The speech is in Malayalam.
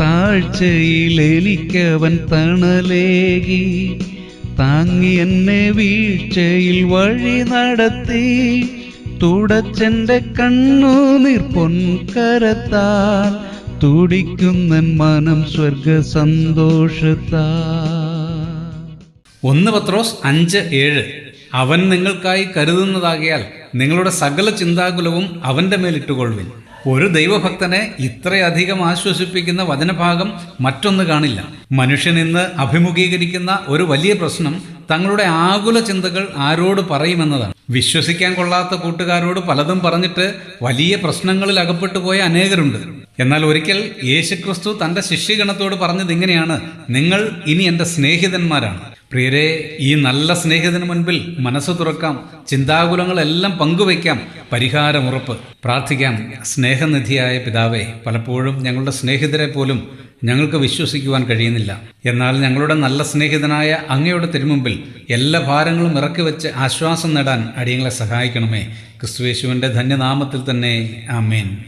താഴ്ചയിൽ എനിക്കവൻ തണലേകി താങ്ങി എന്നെ വീഴ്ചയിൽ വഴി നടത്തി തുടച്ചെന്റെ കണ്ണുനീർ പൊൻകരത്താൽ തുടിക്കുന്നൻ മനം സ്വർഗ സന്തോഷത്താ ഒന്ന് പത്രോസ് അഞ്ച് ഏഴ്. അവൻ നിങ്ങൾക്കായി കരുതുന്നതാകിയാൽ നിങ്ങളുടെ സകല ചിന്താകുലവും അവന്റെ മേലിട്ടുകൊള്ളുവിൻ. ഒരു ദൈവഭക്തനെ ഇത്രയധികം ആശ്വസിപ്പിക്കുന്ന വചനഭാഗം മറ്റൊന്ന് കാണില്ല. മനുഷ്യൻ ഇന്ന് അഭിമുഖീകരിക്കുന്ന ഒരു വലിയ പ്രശ്നം തങ്ങളുടെ ആകുല ചിന്തകൾ ആരോട് പറയുമെന്നതാണ്. വിശ്വസിക്കാൻ കൊള്ളാത്ത കൂട്ടുകാരോട് പലതും പറഞ്ഞിട്ട് വലിയ പ്രശ്നങ്ങളിൽ അകപ്പെട്ടു പോയ അനേകരുണ്ട്. എന്നാൽ ഒരിക്കൽ യേശുക്രിസ്തു തന്റെ ശിഷ്യഗണത്തോട് പറഞ്ഞത് ഇങ്ങനെയാണ്. നിങ്ങൾ ഇനി എന്റെ സ്നേഹിതന്മാരാണ്. പ്രിയരെ ഈ നല്ല സ്നേഹിതന് മുൻപിൽ മനസ്സ് തുറക്കാം. ചിന്താകുലങ്ങളെല്ലാം പങ്കുവയ്ക്കാം. പരിഹാരമുറപ്പ് പ്രാർത്ഥിക്കാം. സ്നേഹനിധിയായ പിതാവെ പലപ്പോഴും ഞങ്ങളുടെ സ്നേഹിതരെ പോലും ഞങ്ങൾക്ക് വിശ്വസിക്കുവാൻ കഴിയുന്നില്ല. എന്നാൽ ഞങ്ങളുടെ നല്ല സ്നേഹിതനായ അങ്ങയുടെ തിരുമുമ്പിൽ എല്ലാ ഭാരങ്ങളും ഇറക്കി വെച്ച് ആശ്വാസം നേടാൻ അടിയങ്ങളെ സഹായിക്കണമേ. ക്രിസ്തുവേശുവിന്റെ ധന്യനാമത്തിൽ തന്നെ ആമേൻ.